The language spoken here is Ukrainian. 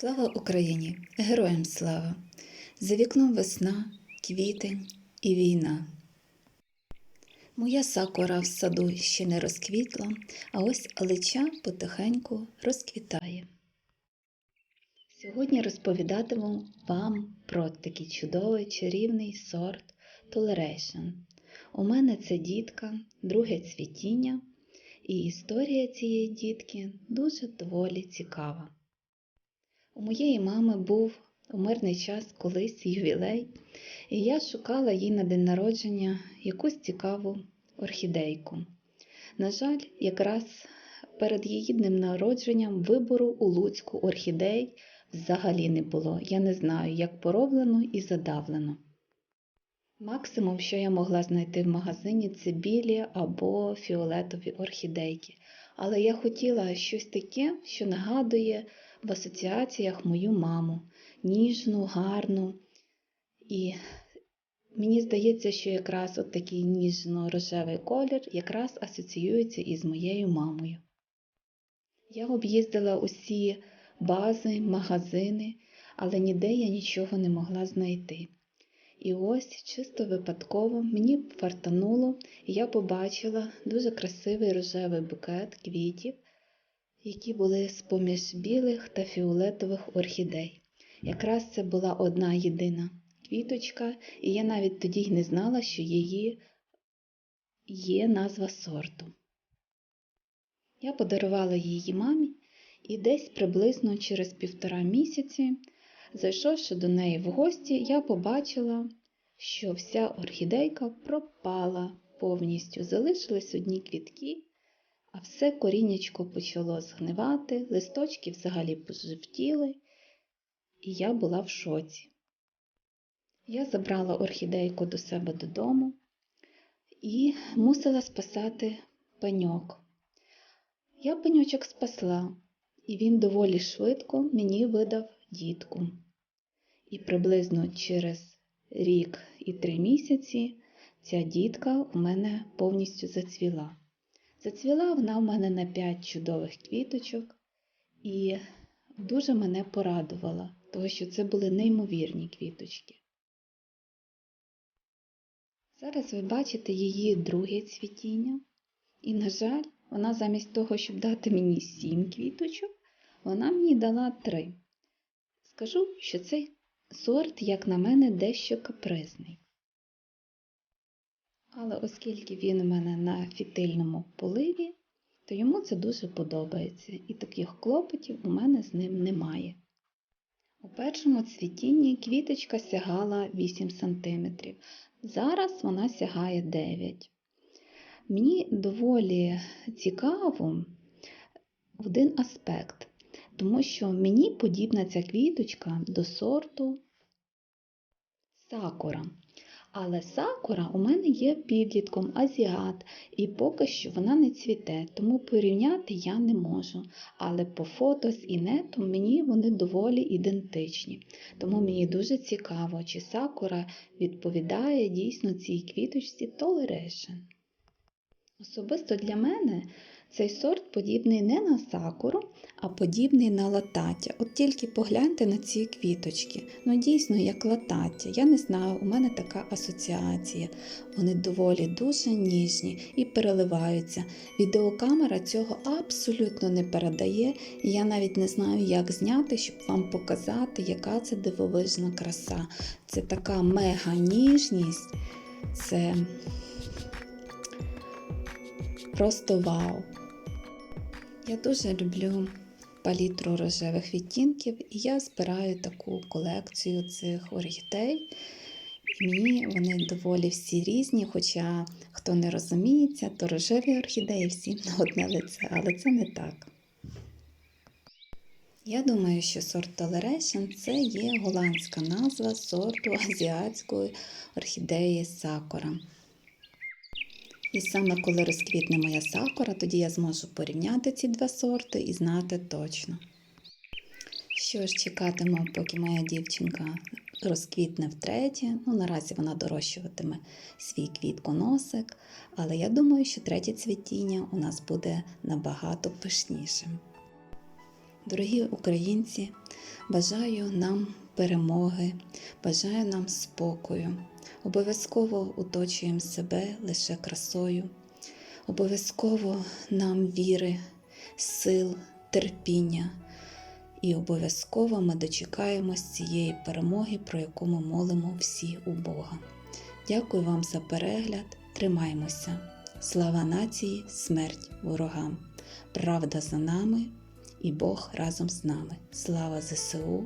Слава Україні! Героям слава! За вікном весна, квітень і війна. Моя сакура в саду ще не розквітла, а ось алича потихеньку розквітає. Сьогодні розповідатиму вам про такий чудовий чарівний сорт Toleration. У мене це дітка, друге цвітіння, і історія цієї дітки дуже доволі цікава. У моєї мами був у мирний час колись ювілей, і я шукала їй на день народження якусь цікаву орхідейку. На жаль, якраз перед її днем народженням вибору у Луцьку орхідей взагалі не було. Я не знаю, як пороблено і задавлено. Максимум, що я могла знайти в магазині, це білі або фіолетові орхідейки. Але я хотіла щось таке, що нагадує в асоціаціях мою маму. Ніжну, гарну. І мені здається, що якраз от такий ніжно-рожевий колір якраз асоціюється із моєю мамою. Я об'їздила усі бази, магазини, але ніде я нічого не могла знайти. І ось чисто випадково мені фартануло, і я побачила дуже красивий рожевий букет квітів, які були з-поміж білих та фіолетових орхідей. Якраз це була одна єдина квіточка, і я навіть тоді й не знала, що її є назва сорту. Я подарувала її мамі, і десь приблизно через півтора місяці, зайшовши до неї в гості, я побачила, що вся орхідейка пропала повністю, залишились одні квітки, а все коріннячко почало згнивати, листочки взагалі пожевтіли, і я була в шоці. Я забрала орхідейку до себе додому і мусила спасати пеньок. Я пеньочок спасла, і він доволі швидко мені видав дітку. І приблизно через рік і три місяці ця дітка у мене повністю зацвіла. Зацвіла вона в мене на 5 чудових квіточок і дуже мене порадувала, тому що це були неймовірні квіточки. Зараз ви бачите її друге цвітіння, і, на жаль, вона замість того, щоб дати мені 7 квіточок, вона мені дала 3. Скажу, що цей сорт, як на мене, дещо капризний. Але оскільки він у мене на фітильному поливі, то йому це дуже подобається, і таких клопотів у мене з ним немає. У першому цвітінні квіточка сягала 8 см, зараз вона сягає 9 Мені доволі цікаво один аспект, тому що мені подібна ця квіточка до сорту сакура. Але сакура у мене є підлітком азіат, і поки що вона не цвіте, тому порівняти я не можу. Але по фото з інетом мені вони доволі ідентичні. Тому мені дуже цікаво, чи сакура відповідає дійсно цій квіточці Toleration. Особисто для мене цей сорт подібний не на сакуру, а подібний на латаття. От тільки погляньте на ці квіточки. Ну, дійсно, як латаття. Я не знаю, у мене така асоціація. Вони доволі дуже ніжні і переливаються. Відеокамера цього абсолютно не передає, і я навіть не знаю, як зняти, щоб вам показати, яка це дивовижна краса. Це така мега ніжність. Це просто вау! Я дуже люблю палітру рожевих відтінків, і я збираю таку колекцію цих орхідей. Мені вони доволі всі різні, хоча хто не розуміється, то рожеві орхідеї всі на одне лице, але це не так. Я думаю, що сорт Toleration це є голландська назва сорту азіатської орхідеї сакура. І саме коли розквітне моя сакура, тоді я зможу порівняти ці два сорти і знати точно. Що ж, чекатиму, поки моя дівчинка розквітне втретє. Ну, наразі вона дорощуватиме свій квітконосик, але я думаю, що третє цвітіння у нас буде набагато пишнішим. Дорогі українці, Бажаю нам перемоги, бажаю нам спокою. Обов'язково оточуємо себе лише красою. Обов'язково нам віри, сил, терпіння. І обов'язково ми дочекаємось цієї перемоги, про яку ми молимо всі у Бога. Дякую вам за перегляд. Тримаймося. Слава нації, смерть ворогам. Правда за нами і Бог разом з нами. Слава ЗСУ,